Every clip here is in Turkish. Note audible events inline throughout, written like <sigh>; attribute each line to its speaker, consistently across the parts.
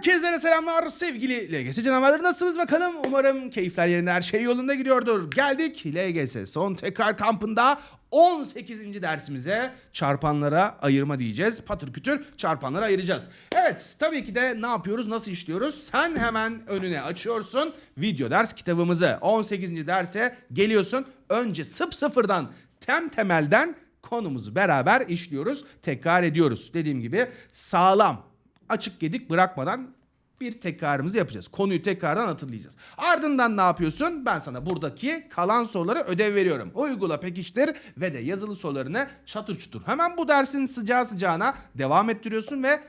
Speaker 1: Herkese selamlar sevgili LGS canavarları nasılsınız bakalım? Umarım keyifler yerinde her şey yolunda gidiyordur. Geldik LGS son tekrar kampında 18. dersimize çarpanlara ayırma diyeceğiz. Patır kütür çarpanlara ayıracağız. Evet tabii ki de ne yapıyoruz nasıl işliyoruz? Sen hemen önüne açıyorsun video ders kitabımızı. 18. derse geliyorsun. Önce sıp sıfırdan tem temelden konumuzu beraber işliyoruz. Tekrar ediyoruz. Dediğim gibi sağlam açık gedik bırakmadan bir tekrarımızı yapacağız. Konuyu tekrardan hatırlayacağız. Ardından ne yapıyorsun? Ben sana buradaki kalan soruları ödev veriyorum. Uygula pekiştir ve de yazılı sorularını çatır çutur. Hemen bu dersin sıcağı sıcağına devam ettiriyorsun ve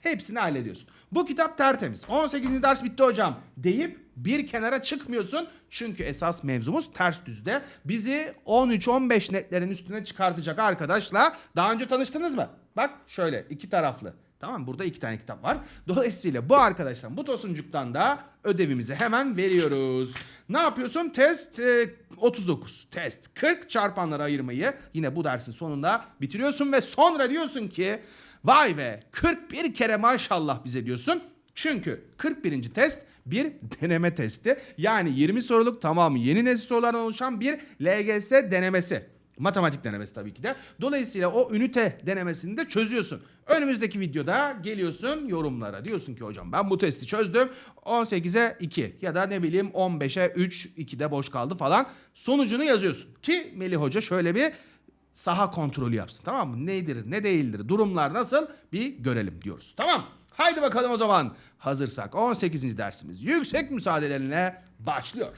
Speaker 1: hepsini hallediyorsun. Bu kitap tertemiz. 18. ders bitti hocam deyip bir kenara çıkmıyorsun. Çünkü esas mevzumuz ters düzde. Bizi 13-15 netlerin üstüne çıkartacak arkadaşla daha önce tanıştınız mı? Bak şöyle iki taraflı. Tamam? Burada iki tane kitap var. Dolayısıyla bu arkadaştan bu tosuncuktan da ödevimizi hemen veriyoruz. Ne yapıyorsun? Test e, 39. Test 40 çarpanlara ayırmayı yine bu dersin sonunda bitiriyorsun ve sonra diyorsun ki vay be 41 kere maşallah bize diyorsun. Çünkü 41. test bir deneme testi. Yani 20 soruluk tamamı yeni nesil sorulardan oluşan bir LGS denemesi. Matematik denemesi tabii ki de. Dolayısıyla o ünite denemesini de çözüyorsun. Önümüzdeki videoda geliyorsun yorumlara. Diyorsun ki hocam ben bu testi çözdüm. 18'e 2 ya da ne bileyim 15'e 3, 2'de boş kaldı falan. Sonucunu yazıyorsun. Ki Melih Hoca şöyle bir saha kontrolü yapsın. Tamam mı? Nedir, ne değildir, durumlar nasıl bir görelim diyoruz. Tamam. Haydi bakalım o zaman. Hazırsak 18. dersimiz yüksek müsaadelerine başlıyor.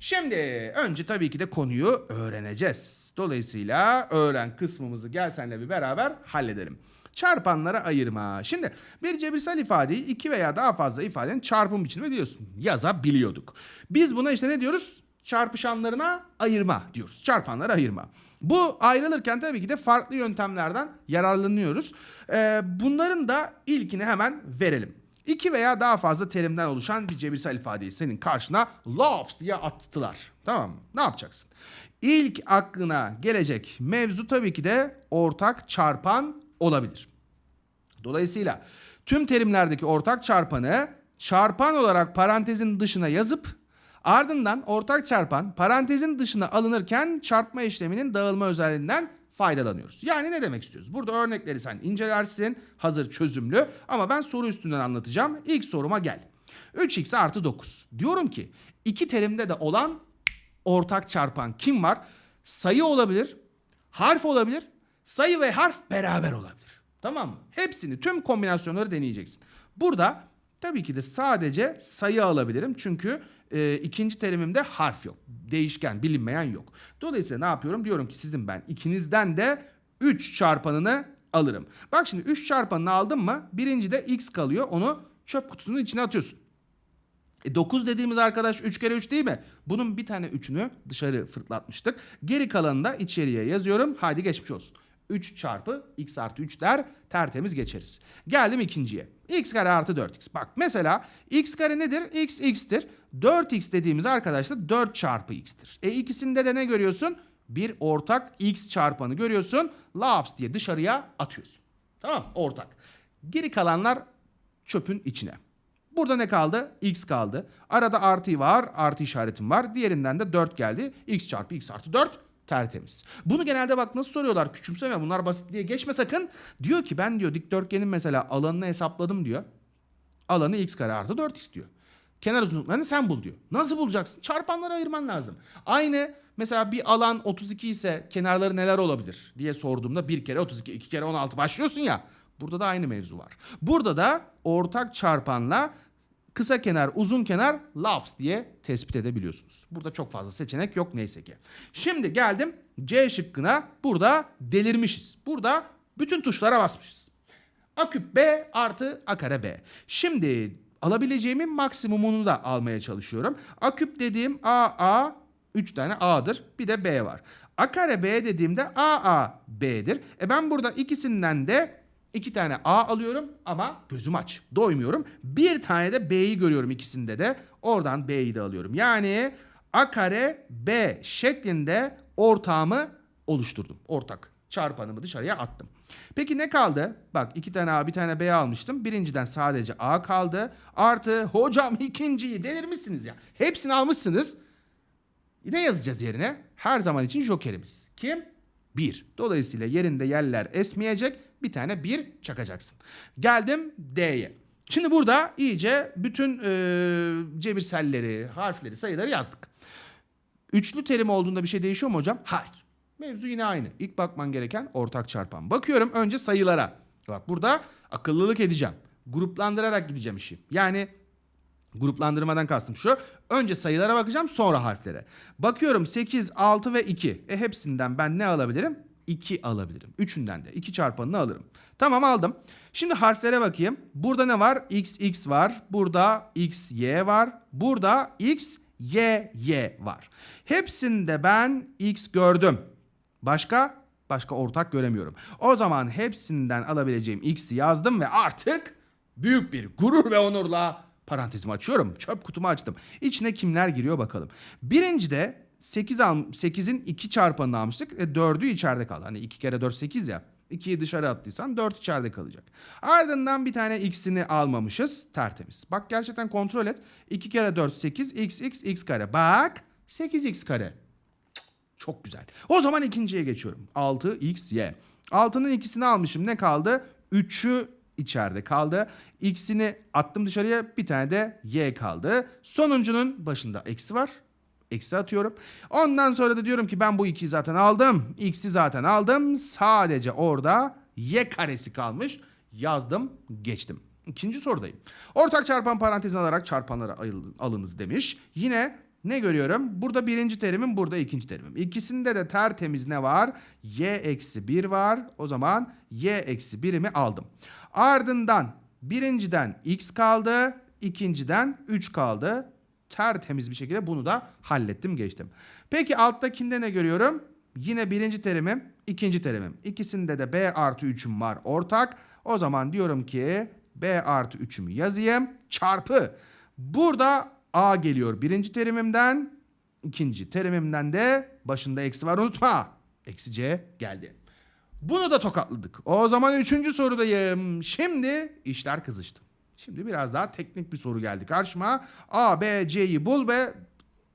Speaker 1: Şimdi önce tabii ki de konuyu öğreneceğiz. Dolayısıyla öğren kısmımızı gel senle bir beraber halledelim. Çarpanlara ayırma. Şimdi bir cebirsel ifadeyi iki veya daha fazla ifadenin çarpım biçiminde biliyorsun. Yazabiliyorduk. Biz buna işte ne diyoruz? Çarpışanlarına ayırma diyoruz. Çarpanlara ayırma. Bu ayrılırken tabii ki de farklı yöntemlerden yararlanıyoruz. Ee, bunların da ilkini hemen verelim. İki veya daha fazla terimden oluşan bir cebirsel ifadeyi senin karşına lops diye attılar. Tamam mı? Ne yapacaksın? İlk aklına gelecek mevzu tabii ki de ortak çarpan olabilir. Dolayısıyla tüm terimlerdeki ortak çarpanı çarpan olarak parantezin dışına yazıp ardından ortak çarpan parantezin dışına alınırken çarpma işleminin dağılma özelliğinden faydalanıyoruz. Yani ne demek istiyoruz? Burada örnekleri sen incelersin hazır çözümlü ama ben soru üstünden anlatacağım. İlk soruma gel. 3x artı 9. Diyorum ki iki terimde de olan ortak çarpan kim var? Sayı olabilir, harf olabilir, sayı ve harf beraber olabilir. Tamam mı? Hepsini tüm kombinasyonları deneyeceksin. Burada tabii ki de sadece sayı alabilirim çünkü e, ikinci terimimde harf yok. Değişken, bilinmeyen yok. Dolayısıyla ne yapıyorum? Diyorum ki sizin ben ikinizden de 3 çarpanını alırım. Bak şimdi 3 çarpanını aldım mı birinci de x kalıyor. Onu çöp kutusunun içine atıyorsun. E 9 dediğimiz arkadaş 3 kere 3 değil mi? Bunun bir tane 3'ünü dışarı fırlatmıştık. Geri kalanını da içeriye yazıyorum. Haydi geçmiş olsun. 3 çarpı x artı 3 der tertemiz geçeriz. Geldim ikinciye. x kare artı 4x. Bak mesela x kare nedir? x x'tir. 4x dediğimiz arkadaşlar 4 çarpı x'tir. E ikisinde de ne görüyorsun? Bir ortak x çarpanı görüyorsun. Laps diye dışarıya atıyorsun. Tamam ortak. Geri kalanlar çöpün içine. Burada ne kaldı? X kaldı. Arada artı var. Artı işaretim var. Diğerinden de 4 geldi. X çarpı X artı 4 tertemiz. Bunu genelde bak nasıl soruyorlar. Küçümseme bunlar basit diye geçme sakın. Diyor ki ben diyor dikdörtgenin mesela alanını hesapladım diyor. Alanı x kare artı 4 istiyor. Kenar uzunluklarını sen bul diyor. Nasıl bulacaksın? Çarpanları ayırman lazım. Aynı mesela bir alan 32 ise kenarları neler olabilir diye sorduğumda bir kere 32, iki kere 16 başlıyorsun ya. Burada da aynı mevzu var. Burada da ortak çarpanla kısa kenar, uzun kenar laps diye tespit edebiliyorsunuz. Burada çok fazla seçenek yok neyse ki. Şimdi geldim C şıkkına. Burada delirmişiz. Burada bütün tuşlara basmışız. A küp B artı A kare B. Şimdi alabileceğimin maksimumunu da almaya çalışıyorum. A küp dediğim A A 3 tane A'dır. Bir de B var. A kare B dediğimde A A B'dir. E ben burada ikisinden de iki tane A alıyorum ama gözüm aç. Doymuyorum. Bir tane de B'yi görüyorum ikisinde de. Oradan B'yi de alıyorum. Yani A kare B şeklinde ortağımı oluşturdum. Ortak çarpanımı dışarıya attım. Peki ne kaldı? Bak iki tane A bir tane B almıştım. Birinciden sadece A kaldı. Artı hocam ikinciyi delirmişsiniz ya. Hepsini almışsınız. Ne yazacağız yerine? Her zaman için jokerimiz. Kim? 1. Dolayısıyla yerinde yerler esmeyecek. Bir tane 1 çakacaksın. Geldim D'ye. Şimdi burada iyice bütün e, cebirselleri, harfleri, sayıları yazdık. Üçlü terim olduğunda bir şey değişiyor mu hocam? Hayır. Mevzu yine aynı. İlk bakman gereken ortak çarpan. Bakıyorum önce sayılara. Bak burada akıllılık edeceğim. Gruplandırarak gideceğim işi. Yani gruplandırmadan kastım şu. Önce sayılara bakacağım sonra harflere. Bakıyorum 8, 6 ve 2. E hepsinden ben ne alabilirim? 2 alabilirim. Üçünden de 2 çarpanını alırım. Tamam aldım. Şimdi harflere bakayım. Burada ne var? X, X var. Burada X, Y var. Burada X, Y, Y var. Hepsinde ben X gördüm. Başka? Başka ortak göremiyorum. O zaman hepsinden alabileceğim X'i yazdım ve artık büyük bir gurur ve onurla parantezimi açıyorum. Çöp kutumu açtım. İçine kimler giriyor bakalım. Birincide 8 al 8'in 2 çarpanını almıştık. E 4'ü içeride kaldı. Hani 2 kere 4 8 ya. 2'yi dışarı attıysan 4 içeride kalacak. Ardından bir tane x'ini almamışız. Tertemiz. Bak gerçekten kontrol et. 2 kere 4 8 x x x kare. Bak 8x kare. Çok güzel. O zaman ikinciye geçiyorum. 6xy. 6'nın ikisini almışım. Ne kaldı? 3'ü içeride kaldı. X'ini attım dışarıya. Bir tane de y kaldı. Sonuncunun başında eksi var. Eksi atıyorum. Ondan sonra da diyorum ki ben bu 2'yi zaten aldım. X'i zaten aldım. Sadece orada y karesi kalmış. Yazdım, geçtim. İkinci sorudayım. Ortak çarpan parantezini alarak çarpanlara alınız demiş. Yine ne görüyorum? Burada birinci terimim, burada ikinci terimim. İkisinde de tertemiz ne var? Y eksi 1 var. O zaman Y eksi 1'imi aldım. Ardından birinciden X kaldı. ikinciden 3 kaldı. Tertemiz bir şekilde bunu da hallettim geçtim. Peki alttakinde ne görüyorum? Yine birinci terimim, ikinci terimim. İkisinde de B artı 3'üm var ortak. O zaman diyorum ki B artı 3'ümü yazayım. Çarpı. Burada A geliyor birinci terimimden. ikinci terimimden de başında eksi var unutma. Eksi C geldi. Bunu da tokatladık. O zaman üçüncü sorudayım. Şimdi işler kızıştı. Şimdi biraz daha teknik bir soru geldi karşıma. A, B, C'yi bul ve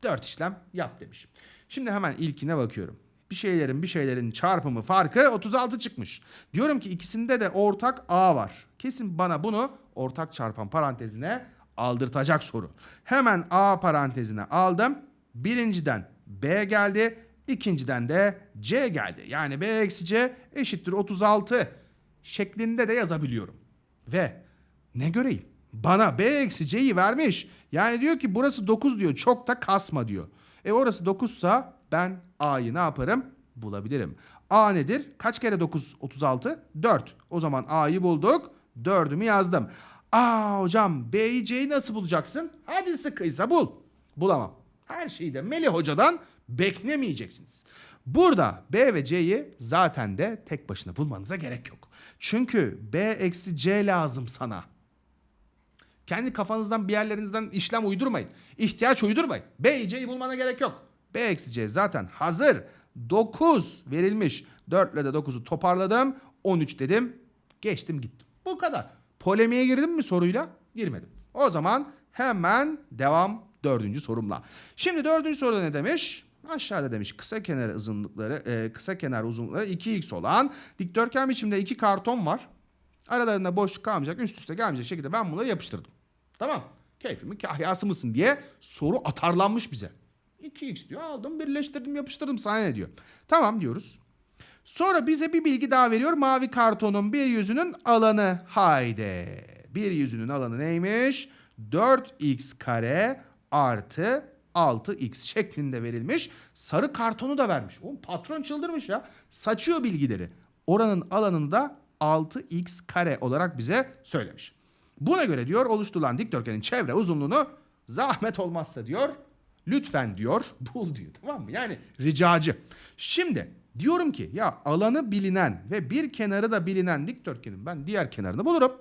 Speaker 1: dört işlem yap demiş. Şimdi hemen ilkine bakıyorum. Bir şeylerin bir şeylerin çarpımı farkı 36 çıkmış. Diyorum ki ikisinde de ortak A var. Kesin bana bunu ortak çarpan parantezine aldırtacak soru. Hemen A parantezine aldım. Birinciden B geldi. ikinciden de C geldi. Yani B eksi C eşittir 36 şeklinde de yazabiliyorum. Ve ne göreyim? Bana B eksi C'yi vermiş. Yani diyor ki burası 9 diyor. Çok da kasma diyor. E orası 9 sa ben A'yı ne yaparım? Bulabilirim. A nedir? Kaç kere 9? 36? 4. O zaman A'yı bulduk. 4'ümü yazdım. Aa hocam B'yi C'yi nasıl bulacaksın? Hadi sıkıysa bul. Bulamam. Her şeyi de Melih Hoca'dan beklemeyeceksiniz. Burada B ve C'yi zaten de tek başına bulmanıza gerek yok. Çünkü B eksi C lazım sana. Kendi kafanızdan bir yerlerinizden işlem uydurmayın. İhtiyaç uydurmayın. B, C'yi bulmana gerek yok. B eksi C zaten hazır. 9 verilmiş. 4 ile de 9'u toparladım. 13 dedim. Geçtim gittim. Bu kadar. Polemiğe girdim mi soruyla? Girmedim. O zaman hemen devam dördüncü sorumla. Şimdi dördüncü soruda ne demiş? Aşağıda demiş kısa kenar uzunlukları, e, kısa kenar uzunlukları 2x olan dikdörtgen biçimde iki karton var. Aralarında boşluk kalmayacak, üst üste gelmeyecek şekilde ben bunları yapıştırdım. Tamam. Keyfimin kahyası mısın diye soru atarlanmış bize. 2x diyor aldım birleştirdim yapıştırdım sana ne diyor. Tamam diyoruz. Sonra bize bir bilgi daha veriyor. Mavi kartonun bir yüzünün alanı. Haydi. Bir yüzünün alanı neymiş? 4x kare artı 6x şeklinde verilmiş. Sarı kartonu da vermiş. Oğlum patron çıldırmış ya. Saçıyor bilgileri. Oranın alanını da 6x kare olarak bize söylemiş. Buna göre diyor oluşturulan dikdörtgenin çevre uzunluğunu zahmet olmazsa diyor lütfen diyor bul diyor tamam mı? Yani ricacı. Şimdi diyorum ki ya alanı bilinen ve bir kenarı da bilinen dikdörtgenin ben diğer kenarını bulurum.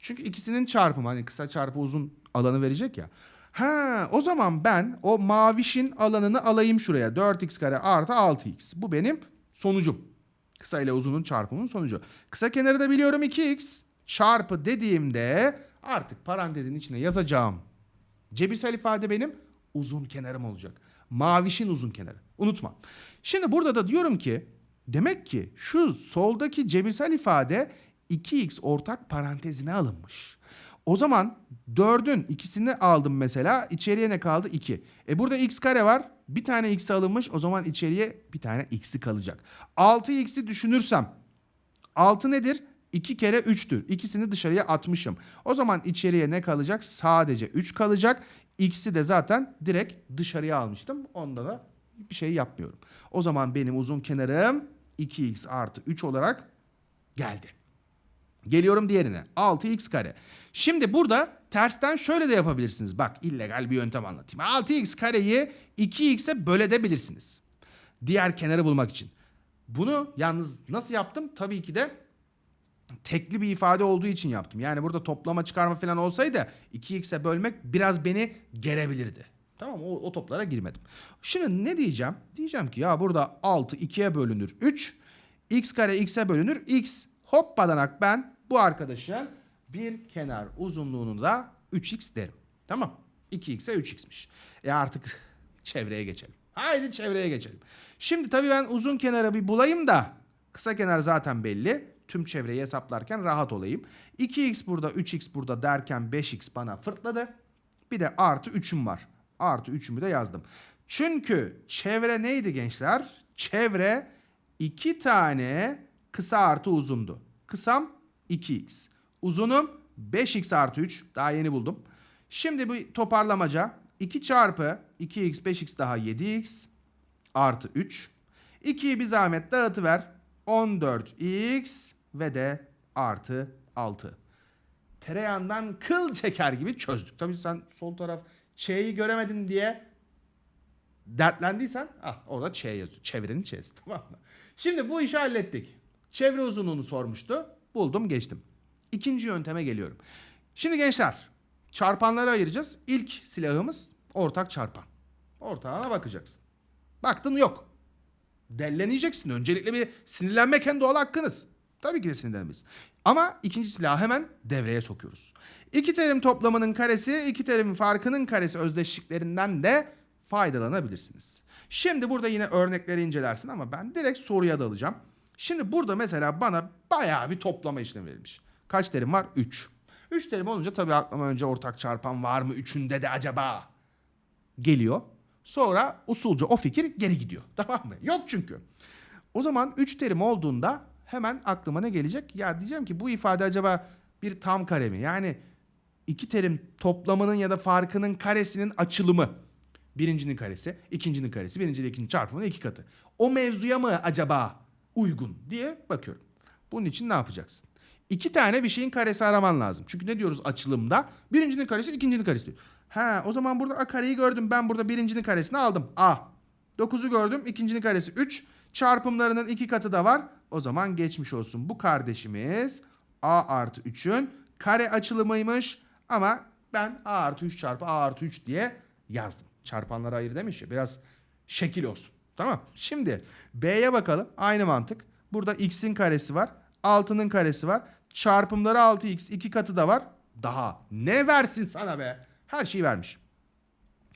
Speaker 1: Çünkü ikisinin çarpımı hani kısa çarpı uzun alanı verecek ya. Ha o zaman ben o mavişin alanını alayım şuraya. 4x kare artı 6x. Bu benim sonucum. Kısa ile uzunun çarpımının sonucu. Kısa kenarı da biliyorum 2x çarpı dediğimde artık parantezin içine yazacağım. Cebirsel ifade benim uzun kenarım olacak. Mavişin uzun kenarı. Unutma. Şimdi burada da diyorum ki demek ki şu soldaki cebirsel ifade 2x ortak parantezine alınmış. O zaman 4'ün ikisini aldım mesela. İçeriye ne kaldı? 2. E burada x kare var. Bir tane x alınmış. O zaman içeriye bir tane x'i kalacak. 6x'i düşünürsem 6 nedir? 2 kere 3'tür. İkisini dışarıya atmışım. O zaman içeriye ne kalacak? Sadece 3 kalacak. X'i de zaten direkt dışarıya almıştım. Onda da bir şey yapmıyorum. O zaman benim uzun kenarım 2x artı 3 olarak geldi. Geliyorum diğerine. 6x kare. Şimdi burada tersten şöyle de yapabilirsiniz. Bak illegal bir yöntem anlatayım. 6x kareyi 2x'e bölebilirsiniz. Diğer kenarı bulmak için. Bunu yalnız nasıl yaptım? Tabii ki de tekli bir ifade olduğu için yaptım. Yani burada toplama çıkarma falan olsaydı 2x'e bölmek biraz beni gerebilirdi. Tamam o, o toplara girmedim. Şimdi ne diyeceğim? Diyeceğim ki ya burada 6 2'ye bölünür 3. x kare x'e bölünür x. Hoppadanak ben bu arkadaşın bir kenar uzunluğunu da 3x derim. Tamam. 2x'e 3x'miş. E artık <laughs> çevreye geçelim. Haydi çevreye geçelim. Şimdi tabii ben uzun kenarı bir bulayım da kısa kenar zaten belli. Tüm çevreyi hesaplarken rahat olayım. 2x burada 3x burada derken 5x bana fırtladı. Bir de artı 3'üm var. Artı 3'ümü de yazdım. Çünkü çevre neydi gençler? Çevre 2 tane kısa artı uzundu. Kısam 2x. Uzunum 5x artı 3. Daha yeni buldum. Şimdi bu toparlamaca 2 çarpı 2x 5x daha 7x artı 3. 2'yi bir zahmet dağıtıver. 14x ve de artı 6. Tereyağından kıl çeker gibi çözdük. Tabii sen sol taraf Ç'yi göremedin diye dertlendiysen ah orada Ç yazıyor. Çevrenin Ç'si <laughs> tamam mı? Şimdi bu işi hallettik. Çevre uzunluğunu sormuştu. Buldum geçtim. İkinci yönteme geliyorum. Şimdi gençler çarpanları ayıracağız. İlk silahımız ortak çarpan. Ortağına bakacaksın. Baktın yok. Delleneceksin. Öncelikle bir sinirlenmek en doğal hakkınız. Tabii ki de sinirlenmeyiz. Ama ikinci silahı hemen devreye sokuyoruz. İki terim toplamının karesi, iki terimin farkının karesi özdeşliklerinden de faydalanabilirsiniz. Şimdi burada yine örnekleri incelersin ama ben direkt soruya dalacağım. Şimdi burada mesela bana bayağı bir toplama işlemi verilmiş. Kaç terim var? 3. 3 terim olunca tabii aklıma önce ortak çarpan var mı? Üçünde de acaba geliyor. Sonra usulca o fikir geri gidiyor. <laughs> Tamam mı? Yok çünkü. O zaman 3 terim olduğunda hemen aklıma ne gelecek? Ya diyeceğim ki bu ifade acaba bir tam kare mi? Yani iki terim toplamının ya da farkının karesinin açılımı. Birincinin karesi, ikincinin karesi, birinci ile ikinci çarpımının iki katı. O mevzuya mı acaba uygun diye bakıyorum. Bunun için ne yapacaksın? İki tane bir şeyin karesi araman lazım. Çünkü ne diyoruz açılımda? Birincinin karesi, ikincinin karesi diyor. Ha o zaman burada a kareyi gördüm. Ben burada birincinin karesini aldım. A. 9'u gördüm. ikincinin karesi 3. Çarpımlarının iki katı da var. O zaman geçmiş olsun. Bu kardeşimiz A artı 3'ün kare açılımıymış. Ama ben A artı 3 çarpı A artı 3 diye yazdım. Çarpanlara ayır demiş ya. Biraz şekil olsun. Tamam. Şimdi B'ye bakalım. Aynı mantık. Burada x'in karesi var. 6'nın karesi var. Çarpımları 6x. iki katı da var. Daha ne versin sana be? Her şeyi vermiş.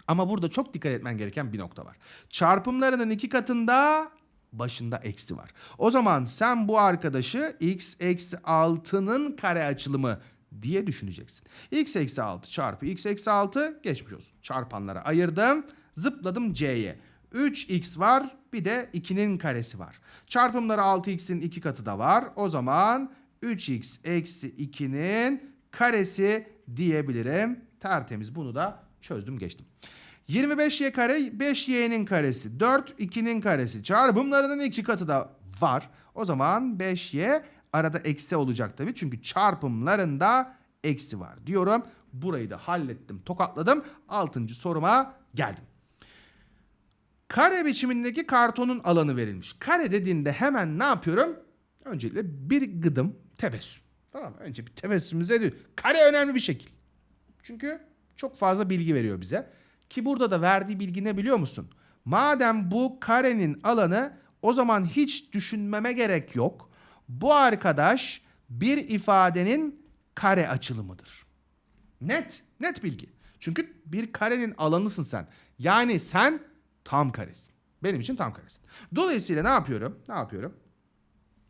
Speaker 1: Ama burada çok dikkat etmen gereken bir nokta var. Çarpımlarının iki katında başında eksi var. O zaman sen bu arkadaşı x eksi 6'nın kare açılımı diye düşüneceksin. x eksi 6 çarpı x eksi 6 geçmiş olsun. Çarpanlara ayırdım. Zıpladım c'ye. 3x var bir de 2'nin karesi var. Çarpımları 6x'in iki katı da var. O zaman 3x eksi 2'nin karesi diyebilirim. Tertemiz bunu da çözdüm geçtim. 25y kare 5y'nin karesi 4 2'nin karesi çarpımlarının iki katı da var. O zaman 5y arada eksi olacak tabii çünkü çarpımlarında eksi var diyorum. Burayı da hallettim tokatladım. 6. soruma geldim. Kare biçimindeki kartonun alanı verilmiş. Kare dediğinde hemen ne yapıyorum? Öncelikle bir gıdım tebessüm. Tamam? Önce bir tebessümümüze ediyor. Kare önemli bir şekil. Çünkü çok fazla bilgi veriyor bize. Ki burada da verdiği bilgi ne biliyor musun? Madem bu karenin alanı O zaman hiç düşünmeme gerek yok. Bu arkadaş bir ifadenin kare açılımıdır. Net, net bilgi. Çünkü bir karenin alanısın sen. Yani sen tam karesin. Benim için tam karesin. Dolayısıyla ne yapıyorum? Ne yapıyorum?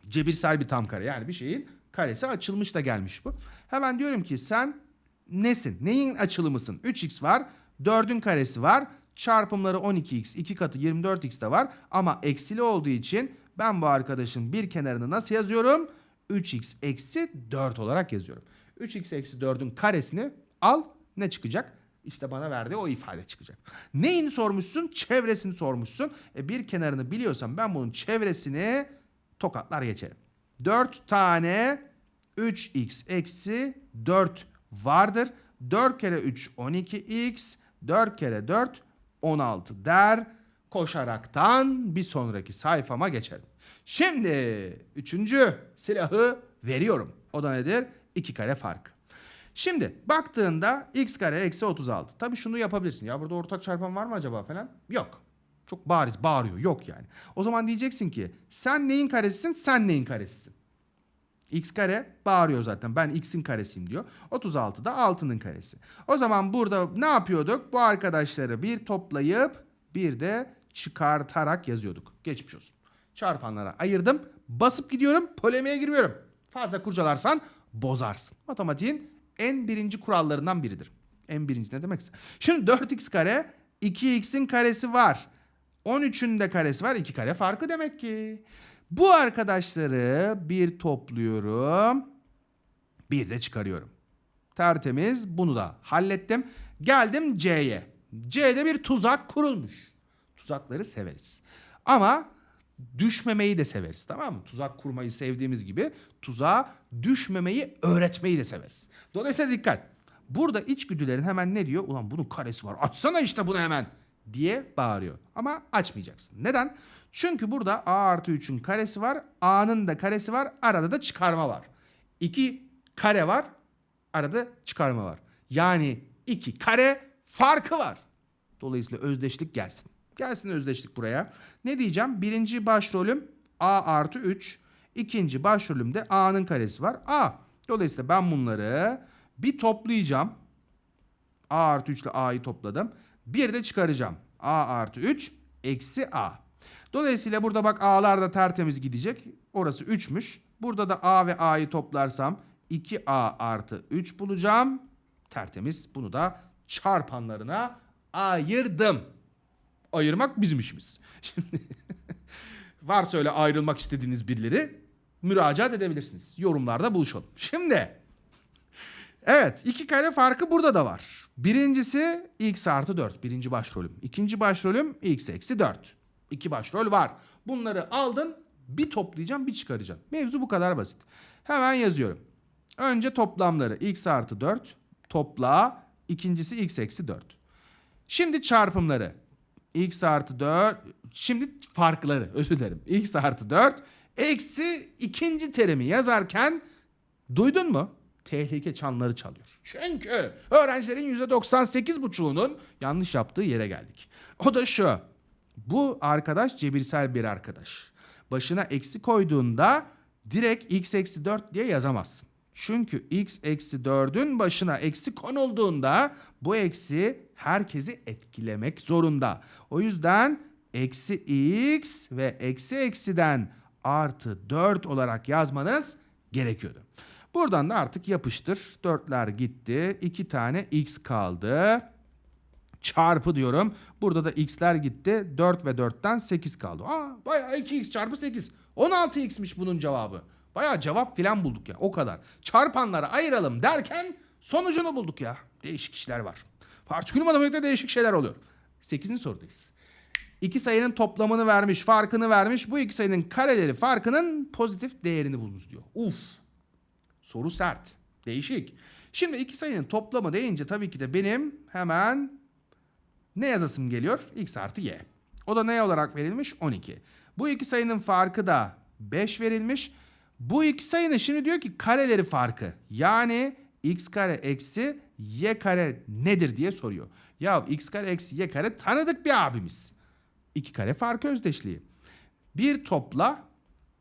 Speaker 1: Cebirsel bir tam kare. Yani bir şeyin karesi açılmış da gelmiş bu. Hemen diyorum ki sen nesin? Neyin açılımısın? 3x var. 4'ün karesi var. Çarpımları 12x. 2 katı 24x de var. Ama eksili olduğu için ben bu arkadaşın bir kenarını nasıl yazıyorum? 3x eksi 4 olarak yazıyorum. 3x eksi 4'ün karesini al. Ne çıkacak? İşte bana verdiği o ifade çıkacak. Neyini sormuşsun? Çevresini sormuşsun. E bir kenarını biliyorsam ben bunun çevresini tokatlar geçerim. 4 tane 3x eksi 4 vardır. 4 kere 3 12x 4 kere 4 16 der. Koşaraktan bir sonraki sayfama geçerim. Şimdi üçüncü silahı veriyorum. O da nedir? 2 kare fark. Şimdi baktığında x kare eksi 36. Tabii şunu yapabilirsin. Ya burada ortak çarpan var mı acaba falan? Yok. Çok bariz bağırıyor. Yok yani. O zaman diyeceksin ki sen neyin karesisin sen neyin karesisin. X kare bağırıyor zaten. Ben x'in karesiyim diyor. 36 da 6'nın karesi. O zaman burada ne yapıyorduk? Bu arkadaşları bir toplayıp bir de çıkartarak yazıyorduk. Geçmiş olsun. Çarpanlara ayırdım. Basıp gidiyorum. Polemiğe giriyorum. Fazla kurcalarsan bozarsın. Matematiğin en birinci kurallarından biridir. En birinci ne demekse. Şimdi 4x kare 2x'in karesi var. 13'ün de karesi var. 2 kare farkı demek ki. Bu arkadaşları bir topluyorum. Bir de çıkarıyorum. Tertemiz. Bunu da hallettim. Geldim C'ye. C'de bir tuzak kurulmuş. Tuzakları severiz. Ama düşmemeyi de severiz tamam mı? Tuzak kurmayı sevdiğimiz gibi tuzağa düşmemeyi öğretmeyi de severiz. Dolayısıyla dikkat. Burada içgüdülerin hemen ne diyor? Ulan bunun karesi var. Açsana işte bunu hemen diye bağırıyor. Ama açmayacaksın. Neden? Çünkü burada a artı 3'ün karesi var. a'nın da karesi var. Arada da çıkarma var. İki kare var. Arada çıkarma var. Yani iki kare farkı var. Dolayısıyla özdeşlik gelsin. Gelsin özdeşlik buraya. Ne diyeceğim? Birinci başrolüm a artı 3. İkinci başrolümde a'nın karesi var. a. Dolayısıyla ben bunları bir toplayacağım. a artı 3 ile a'yı topladım. Bir de çıkaracağım. a artı 3 eksi a. Dolayısıyla burada bak a'lar da tertemiz gidecek. Orası 3'müş. Burada da a ve a'yı toplarsam 2a artı 3 bulacağım. Tertemiz. Bunu da çarpanlarına ayırdım. Ayırmak bizim işimiz. <laughs> Şimdi varsa öyle ayrılmak istediğiniz birileri müracaat edebilirsiniz. Yorumlarda buluşalım. Şimdi evet iki kare farkı burada da var. Birincisi x artı 4. Birinci başrolüm. İkinci başrolüm x eksi 4. İki başrol var. Bunları aldın bir toplayacağım bir çıkaracağım. Mevzu bu kadar basit. Hemen yazıyorum. Önce toplamları x artı 4 topla. İkincisi x eksi 4. Şimdi çarpımları x artı 4 şimdi farkları <laughs> özür dilerim. x artı 4 eksi ikinci terimi yazarken duydun mu? Tehlike çanları çalıyor. Çünkü öğrencilerin %98,5'unun yanlış yaptığı yere geldik. O da şu. Bu arkadaş cebirsel bir arkadaş. Başına eksi koyduğunda direkt x eksi 4 diye yazamazsın. Çünkü x eksi 4'ün başına eksi konulduğunda bu eksi herkesi etkilemek zorunda. O yüzden eksi x ve eksi eksiden artı 4 olarak yazmanız gerekiyordu. Buradan da artık yapıştır. 4'ler gitti. 2 tane x kaldı çarpı diyorum. Burada da x'ler gitti. 4 ve 4'ten 8 kaldı. Aa bayağı 2x çarpı 8. 16x'miş bunun cevabı. Bayağı cevap filan bulduk ya o kadar. Çarpanları ayıralım derken sonucunu bulduk ya. Değişik işler var. Partikül matematikte değişik şeyler oluyor. 8. sorudayız. İki sayının toplamını vermiş, farkını vermiş. Bu iki sayının kareleri farkının pozitif değerini bulunuz diyor. Uf. Soru sert. Değişik. Şimdi iki sayının toplamı deyince tabii ki de benim hemen ne yazasım geliyor? X artı Y. O da ne olarak verilmiş? 12. Bu iki sayının farkı da 5 verilmiş. Bu iki sayının şimdi diyor ki kareleri farkı. Yani x kare eksi y kare nedir diye soruyor. Ya x kare eksi y kare tanıdık bir abimiz. İki kare farkı özdeşliği. Bir topla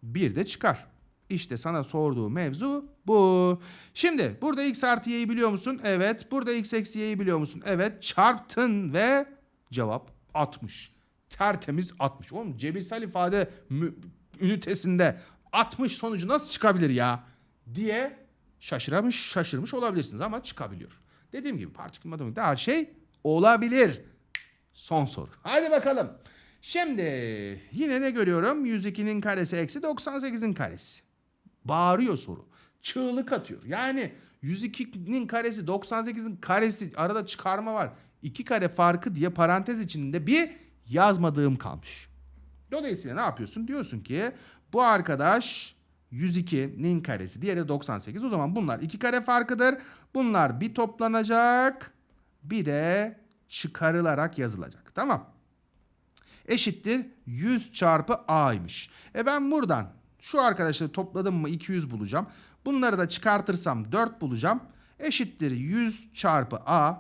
Speaker 1: bir de çıkar. İşte sana sorduğu mevzu bu. Şimdi burada x artı y'yi biliyor musun? Evet. Burada x eksi y'yi biliyor musun? Evet. Çarptın ve cevap 60. Tertemiz 60. Oğlum cebirsel ifade ünitesinde 60 sonucu nasıl çıkabilir ya? Diye şaşırmış şaşırmış olabilirsiniz ama çıkabiliyor. Dediğim gibi partikül matematikte her şey olabilir. Son soru. Hadi bakalım. Şimdi yine ne görüyorum? 102'nin karesi eksi 98'in karesi. Bağırıyor soru. Çığlık atıyor. Yani 102'nin karesi 98'in karesi arada çıkarma var. 2 kare farkı diye parantez içinde bir yazmadığım kalmış. Dolayısıyla ne yapıyorsun? Diyorsun ki bu arkadaş 102'nin karesi, diğeri 98. O zaman bunlar iki kare farkıdır. Bunlar bir toplanacak, bir de çıkarılarak yazılacak. Tamam. Eşittir 100 çarpı a'ymış. E ben buradan şu arkadaşları topladım mı 200 bulacağım. Bunları da çıkartırsam 4 bulacağım. Eşittir 100 çarpı a.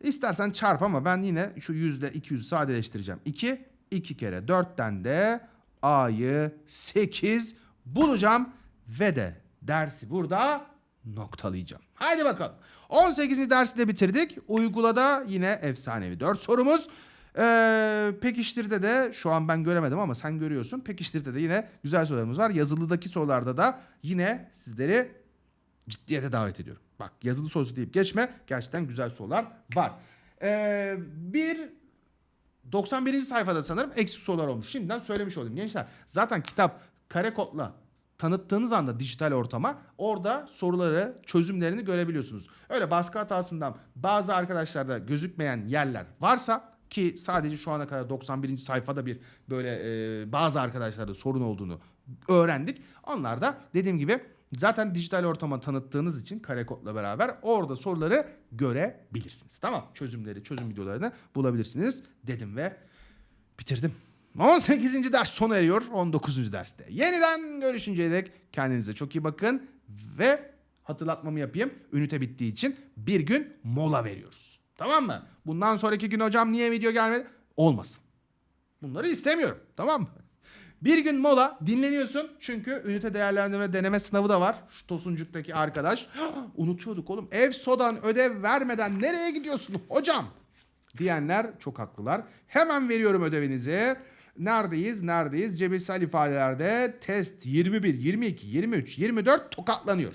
Speaker 1: İstersen çarp ama ben yine şu yüzde 200 sadeleştireceğim. 2, 2 kere 4'ten de a'yı 8 bulacağım. Ve de dersi burada noktalayacağım. Haydi bakalım. 18. dersi de bitirdik. Uygulada yine efsanevi 4 sorumuz. Ee, pekiştirde de şu an ben göremedim ama sen görüyorsun. Pekiştirde de yine güzel sorularımız var. Yazılıdaki sorularda da yine sizleri ciddiyete davet ediyorum. Bak yazılı sorusu deyip geçme. Gerçekten güzel sorular var. Ee, bir 91. sayfada sanırım eksik sorular olmuş. Şimdiden söylemiş olayım gençler. Zaten kitap kare kodla tanıttığınız anda dijital ortama orada soruları, çözümlerini görebiliyorsunuz. Öyle baskı hatasından bazı arkadaşlarda gözükmeyen yerler varsa ki sadece şu ana kadar 91. sayfada bir böyle e, bazı arkadaşlarda sorun olduğunu öğrendik. Onlar da dediğim gibi zaten dijital ortama tanıttığınız için kare kodla beraber orada soruları görebilirsiniz. Tamam çözümleri, çözüm videolarını bulabilirsiniz dedim ve bitirdim. 18. ders sona eriyor 19. derste. Yeniden görüşünceye dek kendinize çok iyi bakın ve hatırlatmamı yapayım. Ünite bittiği için bir gün mola veriyoruz. Tamam mı? Bundan sonraki gün hocam niye video gelmedi? Olmasın. Bunları istemiyorum. Tamam mı? Bir gün mola dinleniyorsun. Çünkü ünite değerlendirme deneme sınavı da var. Şu Tosuncuk'taki arkadaş. <gasps> Unutuyorduk oğlum. Ev sodan ödev vermeden nereye gidiyorsun hocam? Diyenler çok haklılar. Hemen veriyorum ödevinizi. Neredeyiz? Neredeyiz? Cebirsel ifadelerde test 21, 22, 23, 24 tokatlanıyor.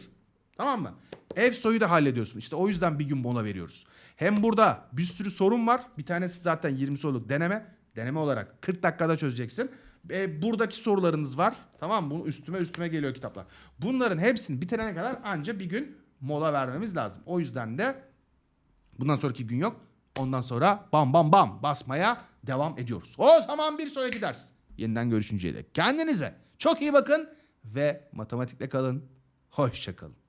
Speaker 1: Tamam mı? Ev soyu da hallediyorsun. İşte o yüzden bir gün mola veriyoruz. Hem burada bir sürü sorun var. Bir tanesi zaten 20 soruluk deneme. Deneme olarak 40 dakikada çözeceksin. E, buradaki sorularınız var. Tamam mı? Bunu üstüme üstüme geliyor kitaplar. Bunların hepsini bitirene kadar anca bir gün mola vermemiz lazım. O yüzden de bundan sonraki gün yok. Ondan sonra bam bam bam basmaya devam ediyoruz. O zaman bir sonraki ders. Yeniden görüşünceye dek kendinize çok iyi bakın ve matematikle kalın. Hoşça kalın.